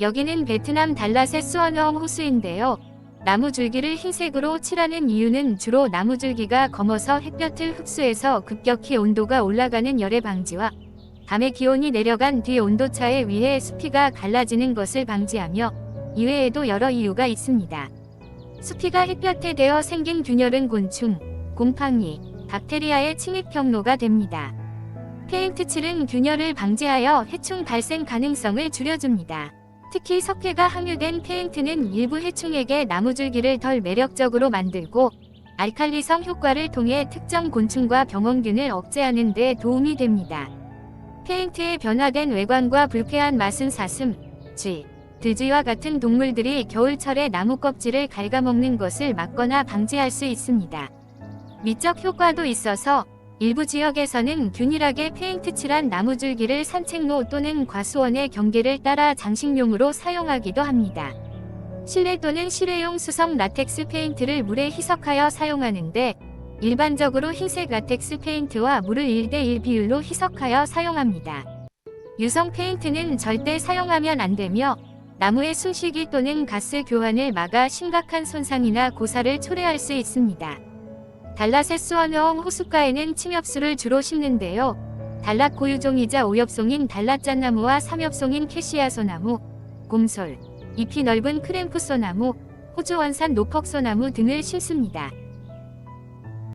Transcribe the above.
여기는 베트남 달랏의 수원어ong 호수인데요. 나무 줄기를 흰색으로 칠하는 이유는 주로 나무 줄기가 검어서 햇볕을 흡수해서 급격히 온도가 올라가는 열의 방지와 밤에 기온이 내려간 뒤 온도차에 의해 수피가 갈라지는 것을 방지하며 이외에도 여러 이유가 있습니다. 수피가 햇볕에 대어 생긴 균열은 곤충, 곰팡이, 박테리아의 침입 경로가 됩니다. 페인트 칠은 균열을 방지하여 해충 발생 가능성을 줄여줍니다. 특히 석회가 함유된 페인트는 일부 해충에게 나무줄기를 덜 매력적으로 만들고 알칼리성 효과를 통해 특정 곤충과 병원균을 억제하는 데 도움이 됩니다. 페인트의 변화된 외관과 불쾌한 맛은 사슴, 쥐, 드쥐와 같은 동물들이 겨울철에 나무 껍질을 갉아먹는 것을 막거나 방지할 수 있습니다. 미적 효과도 있어서 일부 지역에서는 균일하게 페인트 칠한 나무줄기를 산책로 또는 과수원의 경계를 따라 장식용으로 사용하기도 합니다. 실내 또는 실외용 수성 라텍스 페인트를 물에 희석하여 사용하는데 일반적으로 흰색 라텍스 페인트와 물을 1대1 비율로 희석하여 사용합니다. 유성 페인트는 절대 사용하면 안 되며 나무의 숨쉬기 또는 가스 교환을 막아 심각한 손상이나 고사를 초래할 수 있습니다. 수원어ong 호숫가에는 침엽수를 주로 심는데요. 달랏 고유종이자 오엽송인 달랏잣나무와 삼엽송인 캐시아소나무, 곰솔, 잎이 넓은 크렘프소나무, 호주원산 노퍽소나무 등을 심습니다.